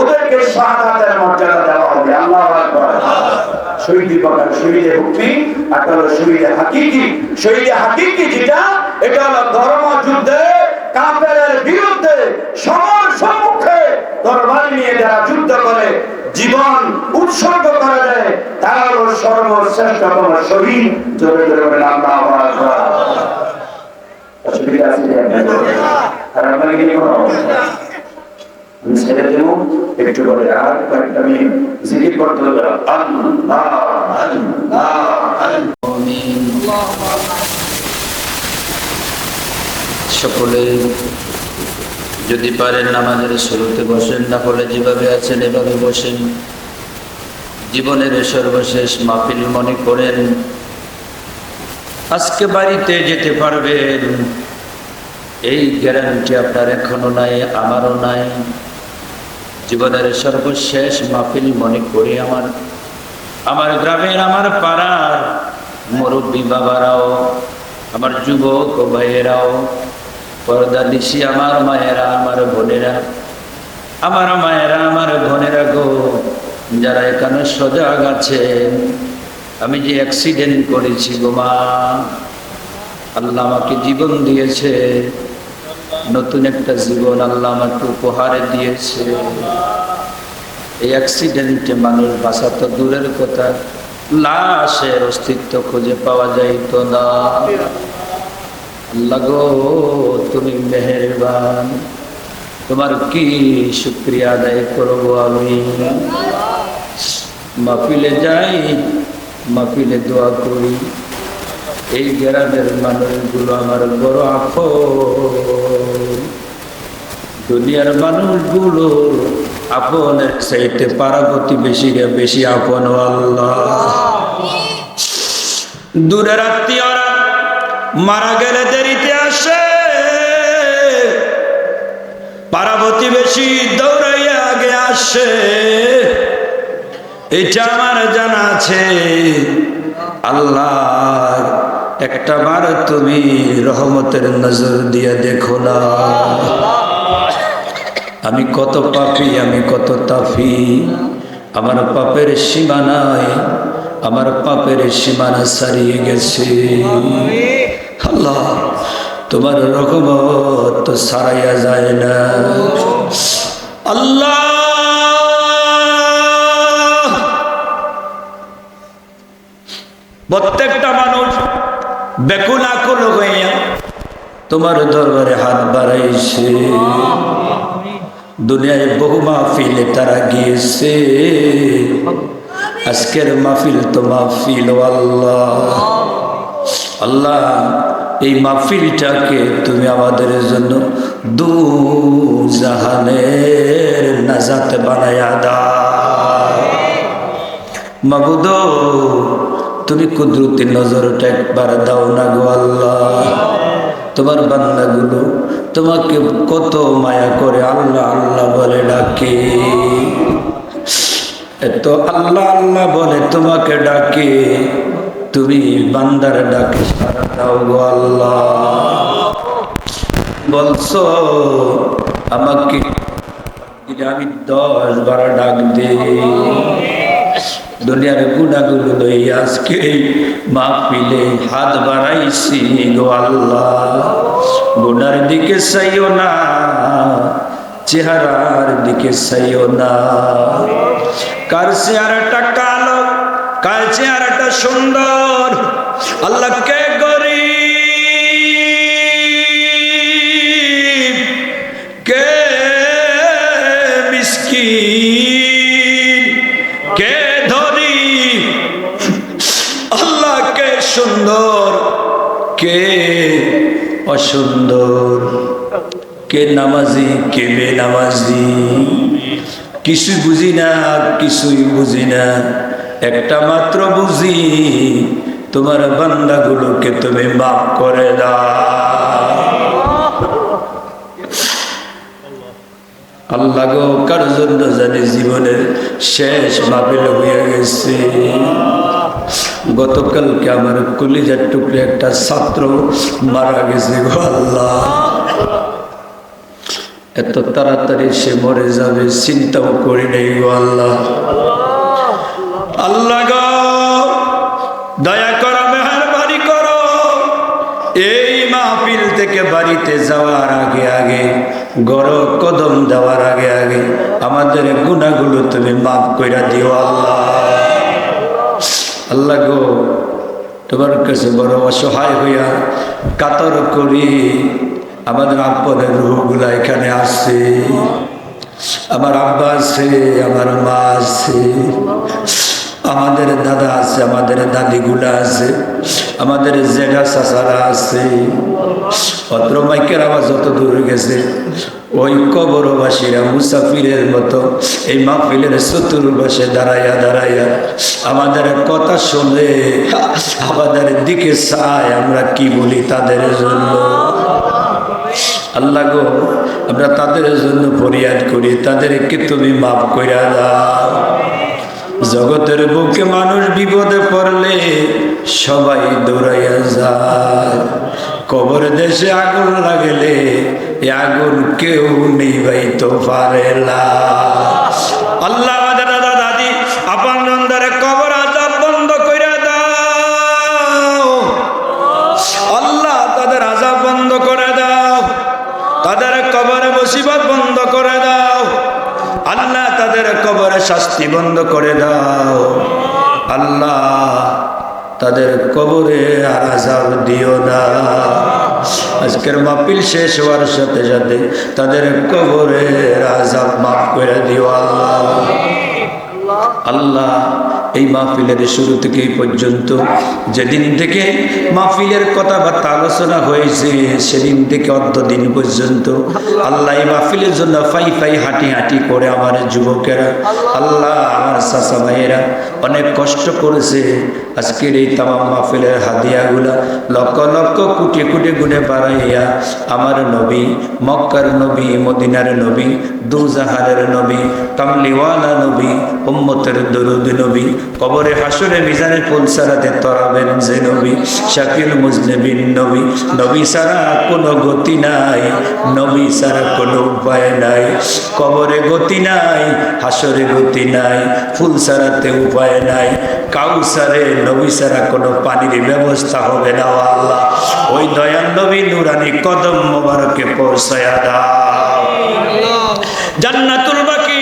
ওদেরকে শাহাদাতের মর্যাদা দেওয়া হবে। আল্লাহ আকবার। শহীদি প্রকার শহীদে হুকমি একটা হলো শহীদে হাকিকি। শহীদে হাকিকি যেটা, এটা হলো ধর্ম যুদ্ধে কাফেরের বিরুদ্ধে সবার সম্মুখে দরবার নিয়ে যারা যুদ্ধ করে, জীবন উৎসর্গ করে দেয়, তারা হলো সর্বশ্রেষ্ঠতম শহীদ। জোরে জোরে বলে আল্লাহ আকবার। অসুবিধা আছে আর আপনাকে কি আমি একটু পরে আর কয়েকটা আমি জিকির করতে হবে সকলে যদি পারেন আমাদের শুরুতে বসেন না হলে যেভাবে আছেন এভাবে বসেন। জীবনের সর্বশেষ মাহফিল মনে করেন, আজকে বাড়িতে যেতে পারবেন। এই গ্যারান্টি আপনার এখনও নাই, আমারও নাই। জীবনের সর্বশেষ মাহফিল মনে করি আমার। আমার গ্রামের, আমার পাড়ার মুরব্বী বাবারাও, আমার যুবক ভাইয়েরাও, পর্দা দিছি আমার মায়েরা, আমার বোনেরা, আমার মায়েরা, আমার বোনেরা গো, যারা এখানে সজাগ আছে আমি যে অ্যাক্সিডেন্ট করেছি গো মা, আল্লাহ আমাকে জীবন দিয়েছে। নতুন একটা জীবন আল্লাহ আমাকে উপহারে দিয়েছে। এই অ্যাক্সিডেন্টে মানুষ বাঁচা তো দূরের কথা, লাশের অস্তিত্ব খুঁজে পাওয়া যাইতো না। লাগো তুমি মেহেরবান, তোমার কি শুক্রিয়া আদায় করব আমি? মাফিলে যাই মাফিলে দোয়া করি। এই গ্রামের মানুষগুলো আমার বড় আপন। দুনিয়ার মানুষগুলো আপনের চাইতে পারাগতি বেশি বেশি আপন আল্লাহ। দূরের আত্মীয়রা মারা গেলে দেরিতে আসে। পারাবতী বেশি দৌড়াইয়া আগে আসে। এটা আমার জানা আছে। আল্লাহ একটা বার তুমি রহমতের নজর দিয়ে দেখো না। আমি কত পাপি, আমি কত তাফি। আমার পাপের সীমানায়, আমার পাপের সীমানা সারিয়ে গেছে। আল্লাহ, তোমার রকমত তো সারাইয়া যায় না। আল্লাহ! প্রত্যেকটা মানুষ বেকুল আকুল হইয়া তোমার দরবারে হাত বাড়াইছে। দুনিয়ায় বহু মাহফিলে তারা গিয়েছে আজকের মাহফিল তো মাহফিল আল্লাহ। আল্লাহ, এই মাহফিলটাকে তুমি আমাদের জন্য দু জাহানের নাজাত বানায়া দাও। মাবুদ তুমি কুদরতি নজরটা একবার দাও না গো আল্লাহ। তোমার বান্দাগুলো তোমাকে কত মায়া করে আল্লাহ আল্লাহ বলে ডাকে। এত আল্লাহ আল্লাহ বলে তোমাকে ডাকে। তুমি বান্দার ডাকে সারা দাও গো আল্লাহ। বলছো, আমাকে আমি দশ বারো ডাক দে। দুনিয়ার গুণাগুলো লই আজকে মাহফিলে হাত বাড়াইছি গো আল্লাহ। গুনার দিকে চাইও না, চেহারার দিকে চাইও না। কার চেহারাটা কালো, কার চেহারাটা সুন্দর, আল্লাহ কে গরিব, কে মিসকিন কে ধনী আল্লাহ কে সুন্দর কে অসুন্দর কে নামাজি, কে বে নামাজি কিছুই বুঝি না, কিছুই বুঝি না। একটা মাত্র বুঝি, তোমার বান্দাগুলোকে তুমি মাফ করে দাও। আল্লাহ গো, কার জন্য জানি জীবনের শেষ মাপিল হয়ে গেছে? গতকালকে আমার কলিজার টুকরে একটা ছাত্র মারা গেছে গো আল্লাহ। এত তাড়াতাড়ি সে মরে যাবে, চিন্তাও করি নাই গো আল্লাহ। আল্লাহ দয়া করো, মেহরবানি করো। এই মাহফিল থেকে বাড়িতে যাওয়ার আগে আগে গড় কদম দেওয়ার আগে আগে, আমাদের গুণাগুলো তুমি মাফ কইরা দিও আল্লাহ। আল্লাহ গো, তোমার কাছে বড় অসহায় হইয়া কাতর করি। আমাদের আব্বাদের রুহগুলা এখানে আসছে আমার আব্বা আছে, আমার মা আছে। আমাদের দাদা আছে, আমাদের দাদিগুলা আছে, আমাদের জেঠা চাচারা আছে। অত্র মাইকের আওয়াজ যত দূর গেছে, ওই কবরবাসীরা মুসাফিরের মতো এই মাহফিলের চতুর্পাশে দাঁড়াইয়া দাঁড়াইয়া আমাদের কথা শুনে, আমাদের দিকে চায় আমরা কি বলি তাদের জন্য। আল্লাহ গো, আমরা তাদের জন্য ফরিয়াদ করি, তাদেরকে তুমি মাফ কইরা দাও। জগতের বুকে মানুষ বিপদে পড়লে সবাই দৌড়াইয়া যায়। কবর দেশে আগুন লাগলে আগুন কেউ নিবাইতে পারে না। আল্লাহ দাদা দাদি, আপন কবর শাস্তি বন্ধ করে দাও। আল্লাহ তাদের কবরে আর আজাব দিও না। আজকের মাপিল শেষ হওয়ার সাথে সাথে তাদের কবরে আজাব মাফ করে দিও। আল্লাহ আল্লাহ এই মাহফিলের শুরু থেকে পর্যন্ত যেদিন থেকে মাহফিলের কথাবার্তা আলোচনা হয়েছে, সেদিন থেকে অর্ধ দিন পর্যন্ত আল্লাহ এই মাহফিলের জন্য ফাই ফাই হাঁটি হাঁটি করে আমার যুবকেরা, আল্লাহ আমার চাচা ভাইয়েরা অনেক কষ্ট করেছে আজকের এই তামাম মাহফিলের হাদিয়াগুলা লক্ষ লক্ষ কুটি কুটি গুনে বাড়াইয়া আমার নবী, মক্কার নবী, মদিনার নবী, দুজাহারের নবী কামলিওয়ালা নবী, উম্মতের দরুদ নবী কবরে হাসরে মিজানে পুলসারাতে তরাবেন যে নবী শাকিল মুজনবিন নবী নবী সারা কোনো গতি নাই নবী সারা কোনো উপায় নাই। কবরে গতি নাই হাসরে গতি নাই ফুল সারাতে উপায় নাই। কাউসারে নবী সারা কোনো পানির ব্যবস্থা হবে না ও আল্লাহ। ওই দয়াল নবী নুরানি কদম মোবারকে পৌঁছায়া দাও। জান্নাতুল বাকি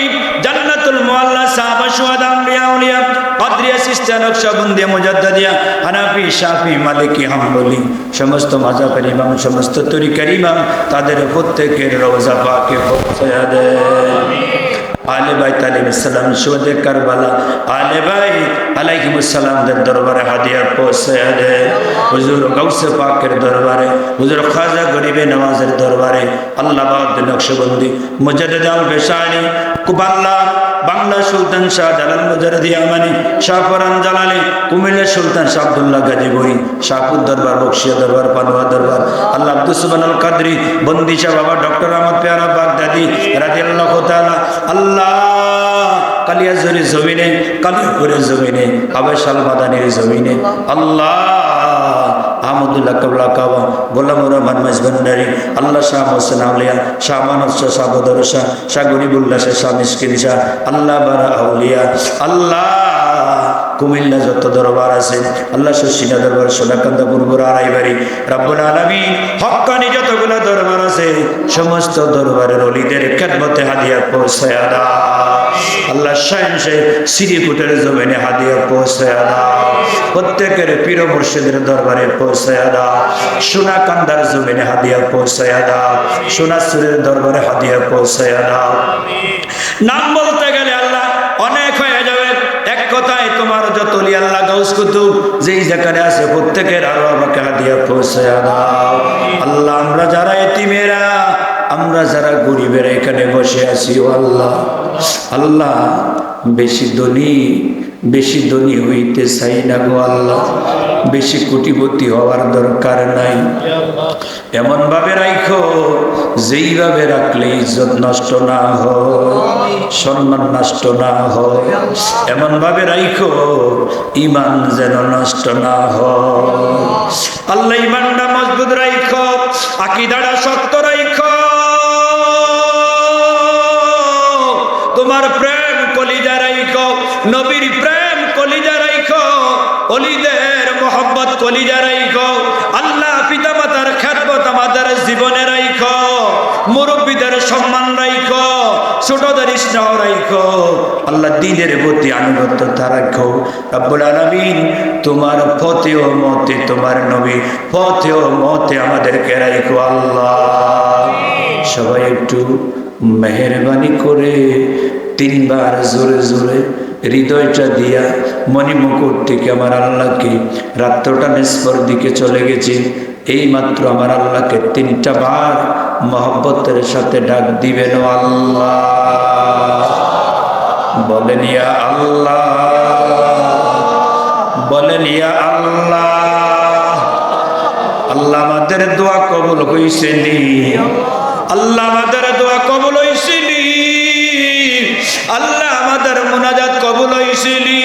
সিস্তা নকশবন্দিয়া মুজাদ্দাদিয়া হানাফি শাফি মালিকি হাম্বলি। সমস্ত মাযহাবের ইমাম সমস্ত তরিকার ইমাম তাদের প্রত্যেকের রওজা পাকে পৌঁছায়া আলে ভাই তালিম ইসলাম শোদে কারবালা আলে ভাই আলাইহিমুসালামদের দরবারে হাদিয়া পৌঁছে হুজুর গৌসে পাকের দরবারে হুজুর খাজা গরিবে নওয়াজের দরবারে আল্লাহ নকশবন্দি বেশানি কুবাল্লা বাংলা সুলতান শাহ জালাল মুজারদি আমানি শাহফরান জালালি, কুমিল্লা সুলতান শাহ আব্দুল্লাহ গাজীবুরি শাহপুর দরবার, বক্সিয়া দরবার, পানোয়া দরবার, আল্লাহ আব্দুল সুবান আল কাদরি, বন্দি শাহ বাবা ডক্টর আহমদ পেয়ারা বাগদাদি রাদিয়াল্লাহু তাআলা, আল্লাহ কালিয়াজুরি জমিনে, কালিয়াপুরের জমিনে আবেশাল মাদানির জমিনে, আল্লাহ আহমদুল্লাহ কাবলা কাবা গোলাম রহমান মাইজবান্ডারি আল্লাহ শাহ হোসেন আউলিয়া, শাহ মানব শাহ শাহ বদর শাহ শাহ গরিবুল্লাহ শাহ শাহ মিসকিন শাহ, আল্লাহ বারা আউলিয়া, আল্লাহ কুমিল্লা যত দরবার আছে, আল্লাহ শশিনা দরবার, সোনাকান্দা বুরবুর আড়াইবাড়ি রাব্বুল আলামিন, হক্কানি যতগুলো দরবার আছে, সমস্ত দরবারের অলিদের খেদমতে হাদিয়া পৌঁছায় আল্লাহ সিরিকুটের জমিনে হাদিয়া পৌঁছায় প্রত্যেকের পীর মুর্শিদের দরবারে পৌঁছায় জমিনে হাদিয়া পৌঁছায় সোনাসুরের দরবারে হাদিয়া পৌঁছায় নাম বলতে গেলে আল্লাহ অনেক হয়ে যাবে এক কথায় তোমার যত অলি আল্লাহ গাউস কুতুব, যেই যেখানে আছে প্রত্যেকের আরও আমাকে হাদিয়া পৌঁছে দাও। আল্লাহ, আমরা যারা এতিমেরা, আমরা যারা গরিবেরা এখানে বসে আছি, ও আল্লাহ। আল্লাহ, বেশি ধনী বেশি ধনী হইতে চাই না গো আল্লাহ। বেশি কোটিপতি হওয়ার দরকার নাই। এমন ভাবে রাখো যেইভাবে রাখলে ইজ্জত নষ্ট না হয়, সম্মান নষ্ট না হয়। এমন ভাবে রাখো ইমান যেন নষ্ট না হয়। আল্লাহ ইমানটা মজবুত রাখো আকিদাটা শক্ত রাখো তোমার নবীর প্রেম কলিজা রাইখো, অলিদের মোহব্বত কলিজা রাইখ, আল্লাহ পিতা মাতার খ্যাতমত আমাদের জীবনে রাইখ, মুরব্বীদের সম্মান রাইখ, ছোটদের স্নেহ রাইখো, আল্লাহ দিনের প্রতি আনুগত্যতা রাখো। রব্বুল আলামিন তোমার পথে ও মতে তোমার নবী পথে ও মতে আমাদেরকে রাইখো আল্লাহ। সবাই একটু মেহরবানি করে তিনবার জোরে জোরে হৃদয়টা দিয়া মণিমুকুট থেকে আমার আল্লাহকে রাত্রটা নিষ্পর দিকে চলে গেছি। এই মাত্র আমার আল্লাহকে তিনটা বার মহব্বতের সাথে ডাক দিবেন আল্লাহ। বলেন, ইয়া আল্লাহ। বলেন, ইয়া আল্লাহ। আল্লাহ আমাদের দোয়া কবুল হইছে নি। আল্লাহ আমাদের দোয়া আল্লাহ আমাদের মুনাজাত কবুল হইছে নি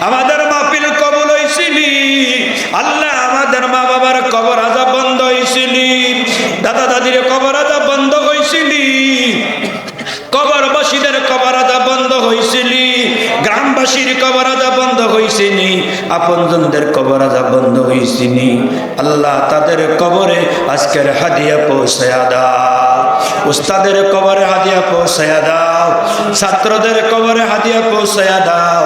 আমাদের মাহফিল কবুল হইছে নি আল্লাহ আমাদের মা বাবার কবর আজা বন্ধ হইছে নি দাদা দাদির কবর আজা বন্ধ হইছে নি কবরবাসীদের কবর আদা বন্ধ হয়েছিলি গ্রামবাসীর কবর আদা বন্ধ হয়েছিনি আপনজনদের কবর আদা বন্ধ হয়েছিনি আল্লাহ তাদের কবরে আজকের হাদিয়া পৌঁছায়া দাও। উস্তাদের কবরে হাদিয়া পৌঁছায়া দাও, ছাত্রদের কবরে হাদিয়া পৌঁছায়া দাও,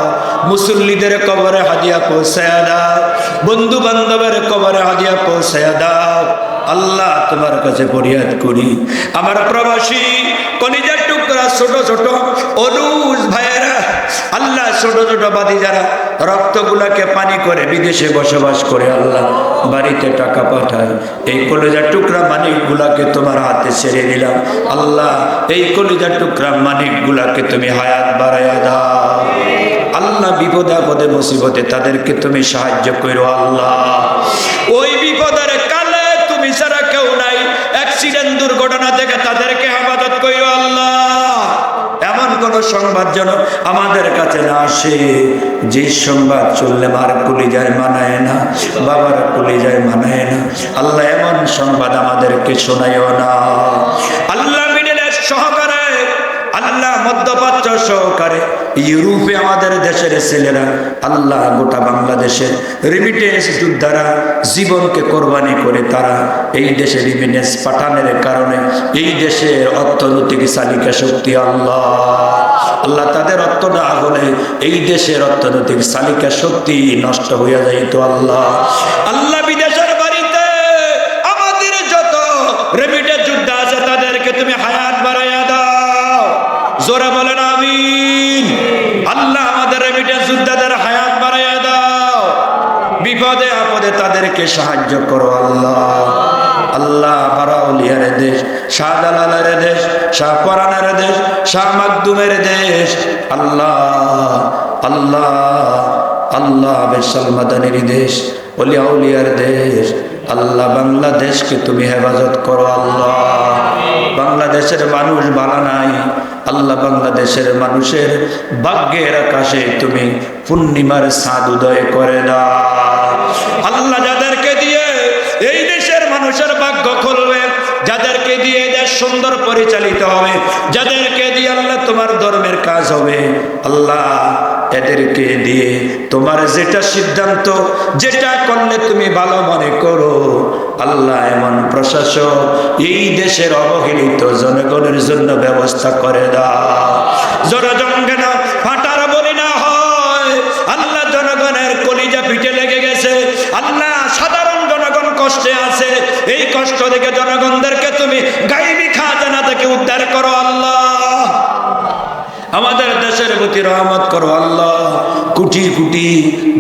মুসল্লিদের কবরে হাদিয়া পৌঁছায়া দাও বন্ধু বান্ধবের কবরে হাদিয়া পৌঁছায়া দাও। আল্লাহ তোমার কাছে ফরিয়াদ করি। আমার প্রবাসী, কলিজার টুকরা ছোট ছোট অনুজ ভাইয়েরা, আল্লাহ ছোট ছোট বাদি যারা রক্তগুলাকে পানি করে বিদেশে বসবাস করে আল্লাহ বাড়িতে টাকা পাঠায়। এই কলিজার টুকরা মানিকগুলাকে তোমার হাতে ছেড়ে দিলাম। আল্লাহ, এই কলিজার টুকরা মানিকগুলাকে তুমি হায়াত বাড়াইয়া দাও। আল্লাহ বিপদে আপদে মুসিবতে তাদেরকে তুমি সাহায্য করো আল্লাহ। ওই বিপদের কালে তুমি ছাড়া কেউ নাই। অ্যাক্সিডেন্ট দুর্ঘটনা থেকে তাদেরকে হেফাজত করো আল্লাহ। কোন সংবাদ যেন আমাদের কাছে না আসে। যে সংবাদ চললে মার কলিজায় মানায় না, বাবার কলিজায় মানায় না। আল্লাহ এমন সংবাদ আমাদেরকে শোনায়ও না। আল্লাহ আল্লাহ মধ্যপ্রাচ্য সহকারে ইউরোপে আমাদের দেশের ছেলেরা আল্লাহ গোটা বাংলাদেশের রিমিটেন্স যোদ্ধারা জীবনকে কোরবানি করে তারা এই দেশে রিমিটেন্স পাঠানোর কারণে এই দেশের অর্থনৈতিক চালিকা শক্তি আল্লাহ। আল্লাহ তাদের অর্থ না হলে এই দেশের অর্থনৈতিক চালিকা শক্তি নষ্ট হইয়া যাইত আল্লাহ আল্লাহ বিদেশের বাড়িতে আমাদের যত রেমিটেন্স যোদ্ধা আছে তাদেরকে তুমি হায়াত বাড়াইয়া দাও জোরে বলেন আমিন আল্লাহ আমাদের রেমিটেন্স যোদ্ধাদের হায়াত বাড়াইয়া দাও বিপদে আপদে তাদেরকে সাহায্য করো, আল্লাহ। আল্লাহ বারাউলিয়ার দেশ, শাহজালালের দেশ, শাহ পরানের দেশ, শাহ মাকদুমের দেশ। আল্লাহ আল্লাহ আল্লাহ বেসালমাদানির দেশ, অলিয়াউলিয়ার দেশ। আল্লাহ বাংলাদেশকে তুমি হেফাজত করো, আল্লাহ। বাংলাদেশের মানুষ বালা নাই। আল্লাহ বাংলাদেশের মানুষের ভাগ্যের আকাশে তুমি পূর্ণিমার সাদ উদয় করে দাও। আল্লাহ যাদেরকে দিয়ে এই দেশের মানুষের ভাগ্য খুলবে, যাদেরকে দিয়ে দেশ সুন্দর পরিচালিত হবে, যাদেরকে দিয়ে আল্লাহ তোমার ধর্মের কাজ হবে। আল্লাহ এদেরকে দিয়ে তোমার যেটা সিদ্ধান্ত, যেটা করলে তুমি ভালো মনে করো, আল্লাহ এমন প্রশাসক এই দেশের অবহেলিত জনগণের জন্য ব্যবস্থা করে দাও। জনগণকে না ফাটার বলি না হয়। আল্লাহ জনগণের কলিজা পিঠে লেগে গেছে। আল্লাহ সাধারণ জনগণ কষ্টে আছে। জনগণদেরকে তুমি গাইবি খাজানা থেকে উদ্ধার করো আল্লাহ। আমাদের দেশের প্রতি রহমত করো আল্লাহ। কুটি কুটি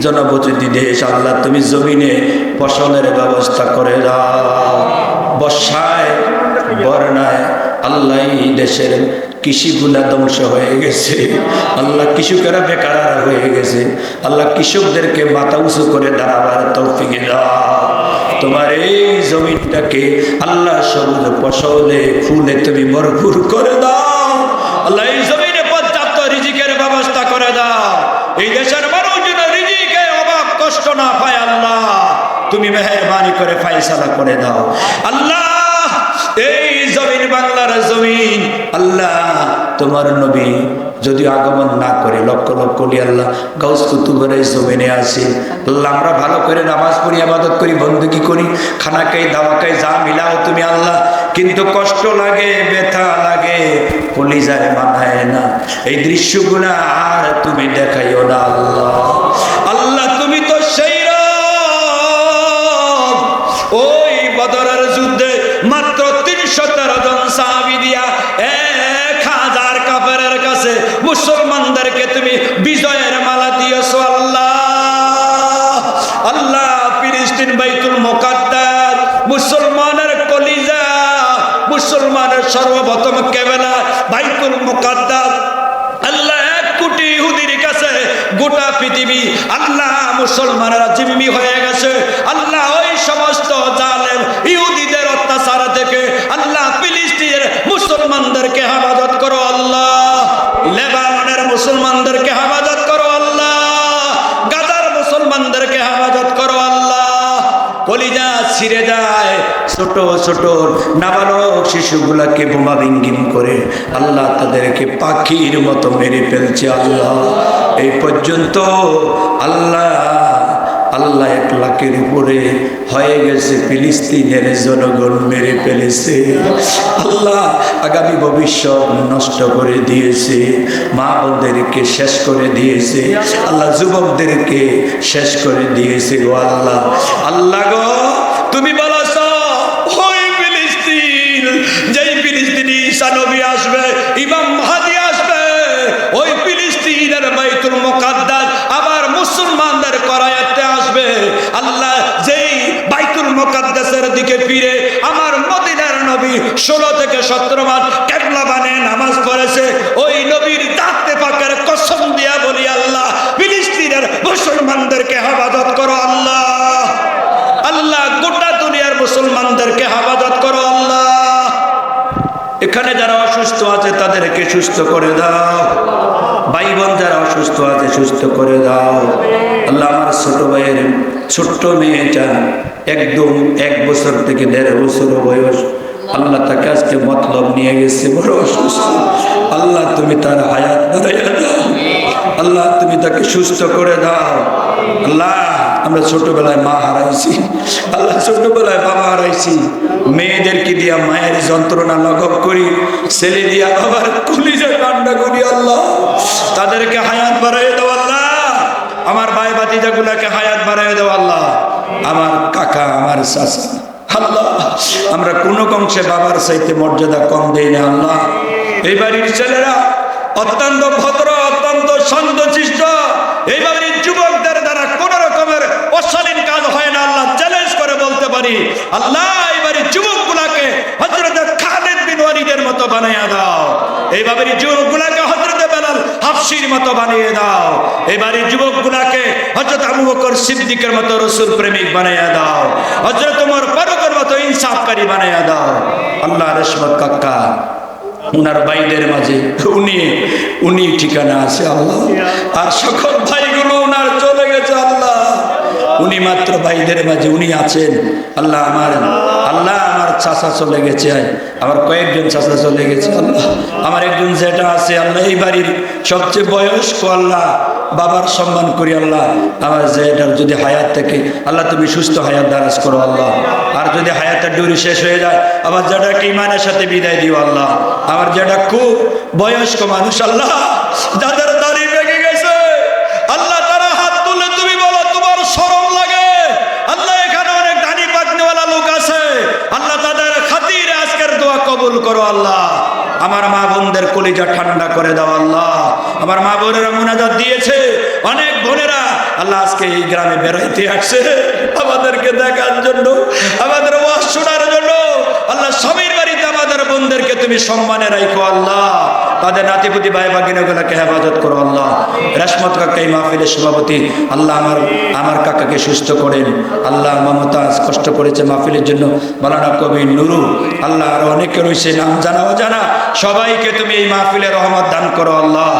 জনবসতি দেশ আল্লাহ, তুমি জমিনে ফসলের ব্যবস্থা করে দাও। বর্ষায়, বর্ণায় আল্লাহ দেশের কৃষিগুলা ধ্বংস হয়ে গেছে। আল্লাহ কৃষকেরা বেকার হয়ে গেছে। আল্লাহ কৃষকদেরকে মাথা উঁচু করে দাঁড়াবার তৌফিকে দাও। তোমার এই জমিনটাকে আল্লাহ সবুজ ফসলে, ফুলে তুমি ভরপুর করে দাও। আল্লাহ এই জমিনে পর্যাপ্ত রিজিকের ব্যবস্থা করে দাও। এই দেশের মানুষ যেন রিজিকে অভাব, কষ্ট না পায়, আল্লাহ, তুমি মেহরবানি করে ফাইসালা করে দাও। আল্লাহ, এই জমিন বাংলার জমিন, আল্লাহ, তোমার নবী যদি আগমন না করে, লক্ষ লক্ষ লি আল্লাহ, গাউস কুতুবের এই জমিনে আসি। আমরা ভালো করে নামাজ পড়ি আবাদত করি, বন্দুকি করি, খানা খাই, দাওয়া খাই, যা মিলাও তুমি আল্লাহ। কিন্তু কষ্ট লাগে, ব্যথা লাগে কলিজায় মাথায় না। এই দৃশ্যগুলা আর তুমি দেখাইও না আল্লাহ। আল্লাহ ফিলিস্তিন বাইতুল মোকাদ্দার মুসলমানের কলিজা, মুসলমানের সর্বপ্রথম কেবেলা বাইতুল মোকাদ্দার আল্লাহ এক কোটি ইহুদির কাছে গোটা পৃথিবী আল্লাহ মুসলমানেরা জিম্মি হয়ে গেছে। আল্লাহ ওই সমস্ত জালেম ইহুদিদের অত্যাচার থেকে আল্লাহ ফিলিস্তিনের মুসলমানদেরকে হেফাজত করো আল্লাহ। লেবাননের মুসলমানদেরকে হেফাজত করো আল্লাহ গাজার মুসলমানদেরকে হেফাজত করো আল্লাহ কলিজা ছিঁড়ে যায়। ছোট ছোট নাবালক শিশুগুলাকে বোমা বিঙ্গিন করে আল্লাহ তাদেরকে পাখির মতো মেরে ফেলছে আল্লাহ। এই পর্যন্ত আল্লাহ আল্লাহ এক লাখের উপরে হয়ে গেছে ফিলিস্তিনের জনগণ মেরে ফেলেছে। আল্লাহ আগামী ভবিষ্যৎ নষ্ট করে দিয়েছে মা বোনদেরকে শেষ করে দিয়েছে, আল্লাহ যুবকদেরকে শেষ করে দিয়েছে গো আল্লাহ। আল্লাহ গো তুমি বলছ ওই ফিলিস্তিন, যেই ফিলিস্তিনি ঈসা নবী আসবে, ইমাম মাহাদি আসবে, ওই ফিলিস্তিনের বাইতুল মুকাদ্দাস আবার মুসলমানদের করায়াতে আসবে। আল্লাহ যেই বাইতুল মুকাদ্দাসের দিকে ফিরে, আমার মদিনার নবী ষোলো থেকে সতেরো মাস কেবলা বানে নামাজ পড়েছে ওই নবীর দাঁতে পাকের কসম দিয়া বলি আল্লাহ ফিলিস্তিনের মুসলমানদেরকে হেফাজত করো আল্লাহ আল্লাহ গোটা দুনিয়ার মুসলমানদেরকে হেফাজত করো আল্লাহ এখানে যারা অসুস্থ আছে, তাদেরকে সুস্থ করে দাও। ভাই বোন যারা অসুস্থ আছে, সুস্থ করে দাও। আল্লাহ আমার ছোট ভাইয়ের, ছোট্ট মেয়েটা একদম এক বছর থেকে দেড় বছর বয়স। আল্লাহ তাকে আজকে মতলব নিয়ে গেছে, বড় অসুস্থ। আল্লাহ তুমি তার হায়াত দাও। আল্লাহ তুমি তাকে সুস্থ করে দাও। আল্লাহ আমরা ছোটবেলায় মা হারাইছি। আল্লাহ ছোটবেলায় বাবা হারাইছি। মেয়েদেরকে দিয়া মায়ের যন্ত্রণা লাঘব করি? ছেলে দিয়া বাবার কলিজা কান্না করি, আল্লাহ। তাদেরকে হায়াত বাড়াই দাও, আল্লাহ। আমার ভাই বাতিজা গুলাকে হায়াত বাড়াই দাও, আল্লাহ। আমার কাকা, আমার চাচা, আল্লাহ। আমরা কোনো অংশে বাবার চাইতে মর্যাদা কম দেই না, আল্লাহ। এই বাড়ির ছেলেরা অত্যন্ত ভদ্র, অত্যন্ত শান্তশিষ্ট এই বাড়ির যুবকদের দ্বারা কোন রকমের অশালীন কাজ হয় না আল্লাহ চ্যালেঞ্জ করে পারি আল্লাহ এই বাড়ির যুবক গুলাকে হজরত খালেদ বিন ওয়ালিদের মতো বানিয়ে দাও। এই বাড়ির যুবক গুলাকে হজরত বেলাল হাফসির মতো বানিয়ে দাও। এই বাড়ির যুবক গুলাকে হজরত আবু বকর সিদ্দিকের মতো প্রেমিক বানিয়ে দাও। হজরত ফারুকের মতো ইনসাফকারী বানিয়ে দাও। আল্লাহ উনার ভাইদের মাঝে উনি উনি ঠিকানা আছে আল্লাহ। আর সকল ভাইগুলো উনার চলে গেছে আল্লাহ। উনি মাত্র ভাইদের মাঝে উনি আছেন। আল্লাহ আমার আল্লাহ আমার চাষা চলে গেছে আমার কয়েকজন চাষা চলে গেছে, আল্লাহ। আমার একজন যেটা আছে, আল্লাহ, এই বাড়ির সবচেয়ে বয়স্ক আল্লাহ। বাবার সম্মান করি আল্লাহ। আমার যেটার যদি হায়াত থেকে, আল্লাহ তুমি সুস্থ হায়াত দারাজ করো আল্লাহ। আর যদি হায়াতের ডুরি শেষ হয়ে যায়, আমার যেটাকে ইমানের সাথে বিদায় দিও আল্লাহ। আমার জেঠা খুব বয়স্ক মানুষ আল্লাহ। যাদের দাড়ি ভেঙে গেছে আল্লাহ তারা হাত তুলে তুমি বলো তোমার শরম লাগে আল্লাহ এখানে অনেক দানি পাকনেওয়ালা লোক আছে আল্লাহ তাদের খাতির আজকের দোয়া কবুল করো আল্লাহ। আমার মা বোনদের কলিজা ঠান্ডা করে দাও আল্লাহ। আমার মা বোনেরা মোনাজাত দিয়েছে। অনেক বোনেরা আল্লাহ আজকে এই গ্রামে বেড়াইতে আসছে। আমাদেরকে দেখার জন্য, আমাদের ওয়াজ শোনার জন্য আল্লাহ আমাদের বোনদেরকে তুমি সম্মানে রাখো আল্লাহ। তাদের নাতিপুতি ভাই বাগিনাগুলোকে হেফাজত করো আল্লাহ। রেশমত কাকা এই মাহফিলের সভাপতি, আল্লাহ আমার আমার কাকাকে সুস্থ করেন। আল্লাহ মমতাজ কষ্ট করেছে মাহফিলের জন্য। মালানা কবি নুরু, আল্লাহ আরও অনেকে রয়েছে, নাম জানা। অজানা সবাইকে তুমি এই মাহফিলে রহমত দান করো আল্লাহ।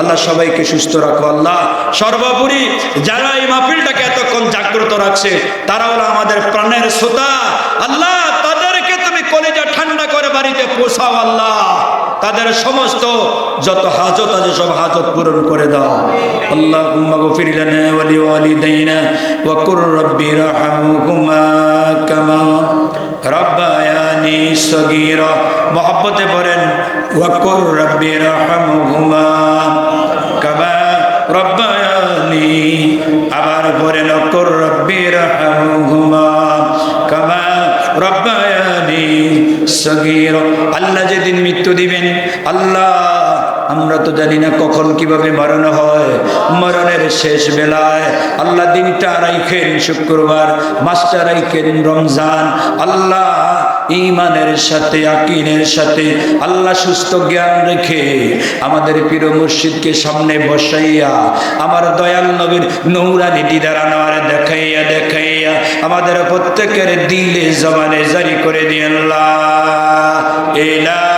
আল্লাহ সবাইকে সুস্থ রাখো আল্লাহ। সর্বোপরি যারা এই মাহফিলটাকে এতক্ষণ জাগ্রত রাখছে, তারা হলো আমাদের প্রাণের শ্রোতা। আল্লাহ তাদেরকে তুমি কলেজা ঠান্ডা করে বাড়িতে পোষাও আল্লাহ। তাদের সমস্ত যত হাজত আছে, সব হাজত পূরণ করে দাও। আল্লাহ গফির লানা ওয়ালি ওয়ালিদাইনা ওয়া মহব্বতে আবার পড়েন ওয়া কুর রাব্বি রাহমহুমা কামা সগীর আল্লাহ যেদিন মৃত্যু দিবেন আল্লাহ আমরা তো জানি না কখন কীভাবে মরণ হয়। মরণের শেষ বেলায় আল্লাহ দিনটা রাইখেন শুক্রবার, মাসটা রাইখেন রমজান। আল্লাহ ইমানের সাথে, আকিনের সাথে আল্লাহ সুস্থ জ্ঞান রেখে আমাদের প্রিয় মুর্শিদকে সামনে বসাইয়া আমার দয়াল নবীর নৌরানি দিদার আনোয়ার দেখাইয়া দেখাইয়া আমাদের প্রত্যেকের দিলে জমানে জারি করে দিয়ে আল্লাহ। ইলাহা